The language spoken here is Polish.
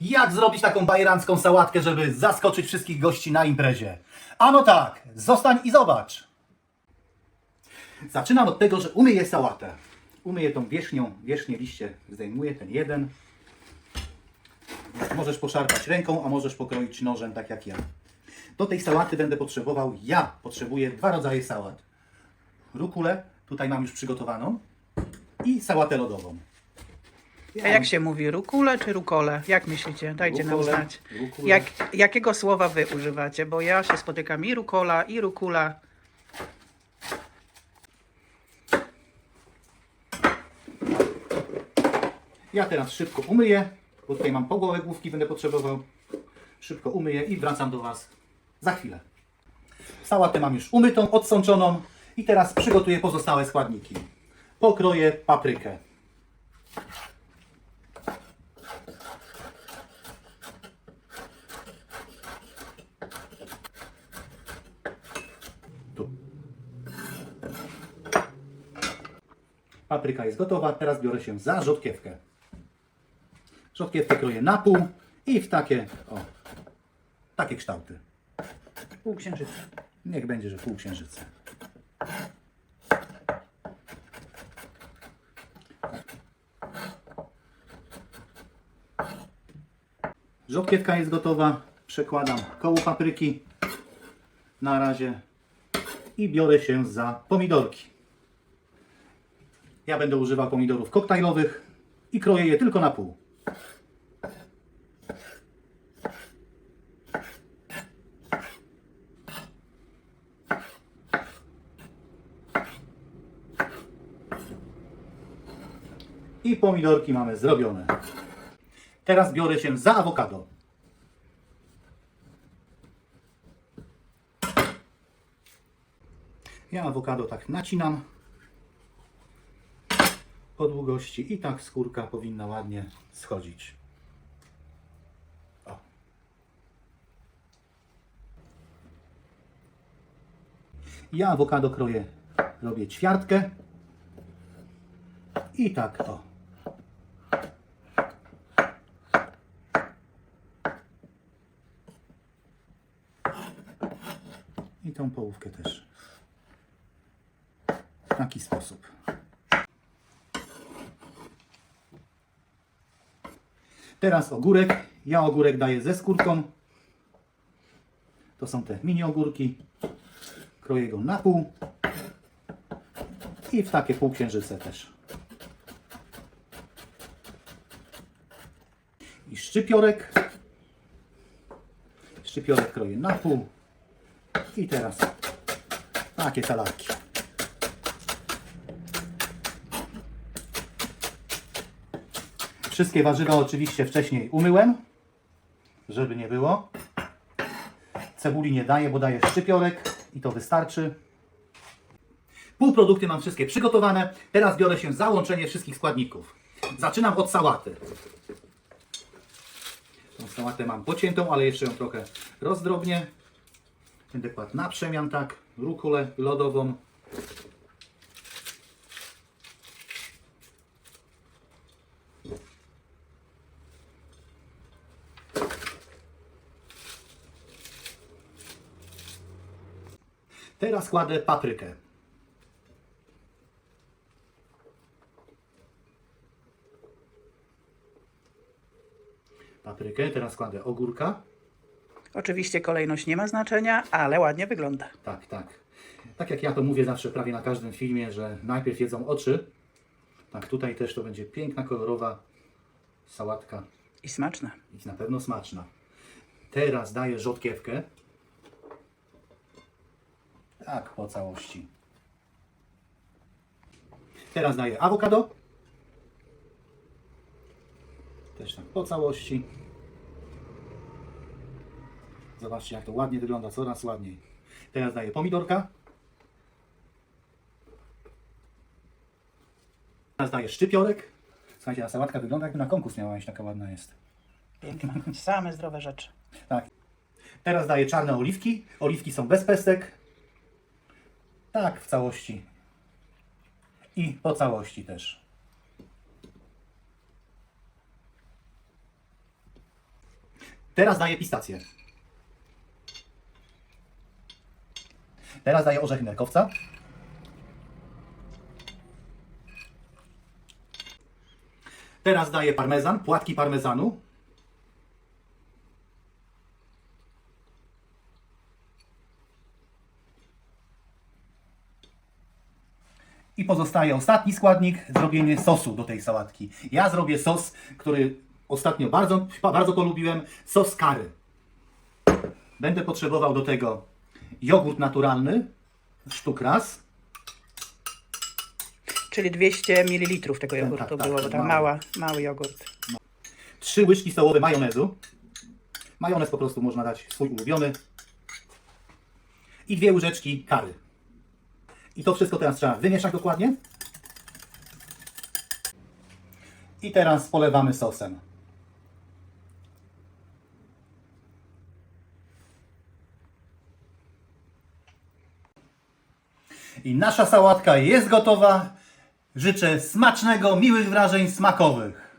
Jak zrobić taką bajerancką sałatkę, żeby zaskoczyć wszystkich gości na imprezie? Ano tak, zostań i zobacz. Zaczynam od tego, że umyję sałatę. Umyję tą wierzchnią, wierzchnie liście zdejmuję, ten jeden. Możesz poszarpać ręką, a możesz pokroić nożem, tak jak ja. Do tej sałaty będę potrzebował, ja potrzebuję dwa rodzaje sałat. Rukulę, tutaj mam już przygotowaną, i sałatę lodową. A jak się mówi, rukule czy rukole? Jak myślicie? Dajcie nam znać. rukule. Jak, jakiego słowa wy używacie? Bo ja się spotykam i rukola, i rukula. Ja teraz szybko umyję, bo tutaj mam połowę główki, będę potrzebował. Szybko umyję i wracam do Was za chwilę. Sałatę mam już umytą, odsączoną i teraz przygotuję pozostałe składniki. Pokroję paprykę. Papryka jest gotowa, teraz biorę się za rzodkiewkę. Rzodkiewkę kroję na pół i w takie, o, takie kształty. Pół księżyca. Niech będzie, że pół księżyca. Rzodkiewka jest gotowa. Przekładam koło papryki na razie i biorę się za pomidorki. Ja będę używał pomidorów koktajlowych i kroję je tylko na pół. I pomidorki mamy zrobione. Teraz biorę się za awokado. Ja awokado tak nacinam po długości i tak skórka powinna ładnie schodzić. O. Ja awokado kroję, robię ćwiartkę i tak o. I tą połówkę też. W taki sposób. Teraz ogórek. Ja ogórek daję ze skórką. To są te mini ogórki. Kroję go na pół. I w takie półksiężyce też. I szczypiorek. Szczypiorek kroję na pół. I teraz takie salatki. Wszystkie warzywa oczywiście wcześniej umyłem, żeby nie było. Cebuli nie daję, bo daję szczypiorek i to wystarczy. Półprodukty mam wszystkie przygotowane. Teraz biorę się za łączenie wszystkich składników. Zaczynam od sałaty. Tą sałatę mam pociętą, ale jeszcze ją trochę rozdrobnię. Będę kładł na przemian tak, rukulę lodową. Teraz kładę paprykę. Paprykę, teraz kładę ogórka. Oczywiście kolejność nie ma znaczenia, ale ładnie wygląda. Tak, tak. Tak jak ja to mówię zawsze prawie na każdym filmie, że najpierw jedzą oczy. Tak, tutaj też to będzie piękna, kolorowa sałatka I smaczne. i na pewno smaczna. Teraz daję rzodkiewkę. Tak, po całości. Teraz daję awokado. Też tak po całości. Zobaczcie, jak to ładnie wygląda, coraz ładniej. Teraz daję pomidorka. Teraz daję szczypiorek. Słuchajcie, ta sałatka wygląda jakby na konkurs miała iść, taka ładna jest. Piękne. Same zdrowe rzeczy. Tak. Teraz daję czarne oliwki. Oliwki są bez pestek. Tak, w całości. I po całości też. Teraz daję pistację. Teraz daję orzechy nerkowca. Teraz daję parmezan, płatki parmezanu. I pozostaje ostatni składnik, zrobienie sosu do tej sałatki. Ja zrobię sos, który ostatnio bardzo, bardzo polubiłem, sos kary. Będę potrzebował do tego jogurt naturalny, sztuk raz, Czyli 200 ml tego jogurtu tak, tak, było, bo tam mały. mała, mały jogurt. trzy łyżki stołowe majonezu. Majonez po prostu można dać swój ulubiony. I dwie łyżeczki kary. I to wszystko teraz trzeba wymieszać dokładnie. I teraz polewamy sosem. I nasza sałatka jest gotowa. Życzę smacznego, miłych wrażeń smakowych.